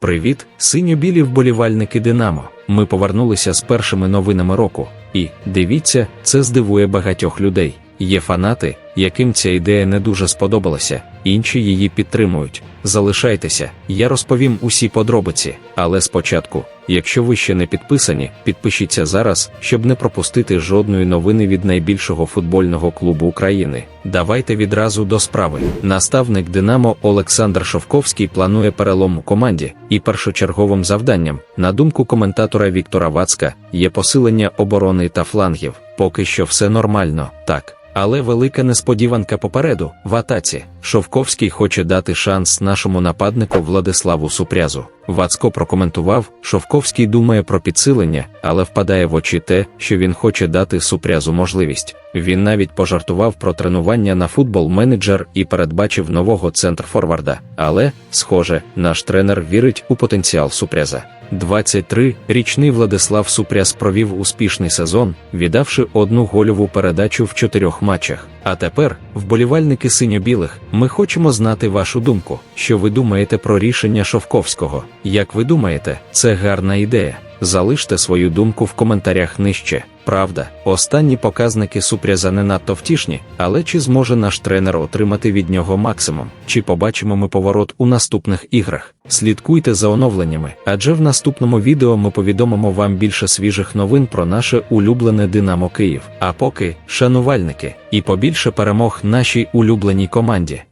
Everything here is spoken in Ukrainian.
Привіт, синьо-білі вболівальники Динамо. Ми повернулися з першими новинами року. І дивіться, це здивує багатьох людей. Є фанати, яким ця ідея не дуже сподобалася, інші її підтримують. Залишайтеся, я розповім усі подробиці. Але спочатку, якщо ви ще не підписані, підпишіться зараз, щоб не пропустити жодної новини від найбільшого футбольного клубу України. Давайте відразу до справи. Наставник Динамо Олександр Шовковський планує перелом у команді, і першочерговим завданням, на думку коментатора Віктора Вацка, є посилення оборони та флангів. Поки що все нормально, так. Але велика несподіванка попереду в атаці. Шовковський хоче дати шанс нашому нападнику Владиславу Супрязу. Вацко прокоментував, Шовковський думає про підсилення, але впадає в очі те, що він хоче дати Супрязу можливість. Він навіть пожартував про тренування на футбол-менеджер і передбачив нового центр-форварда. Але, схоже, наш тренер вірить у потенціал Супряза. 23-річний Владислав Супряс провів успішний сезон, віддавши одну гольову передачу в чотирьох матчах. А тепер, вболівальники синьо-білих, ми хочемо знати вашу думку. Що ви думаєте про рішення Шовковського? Як ви думаєте, це гарна ідея? Залиште свою думку в коментарях нижче. Правда, останні показники Супряза не надто втішні, але чи зможе наш тренер отримати від нього максимум? Чи побачимо ми поворот у наступних іграх? Слідкуйте за оновленнями, адже в наступному відео ми повідомимо вам більше свіжих новин про наше улюблене Динамо Київ. А поки, шанувальники, і побільше перемог нашій улюбленій команді.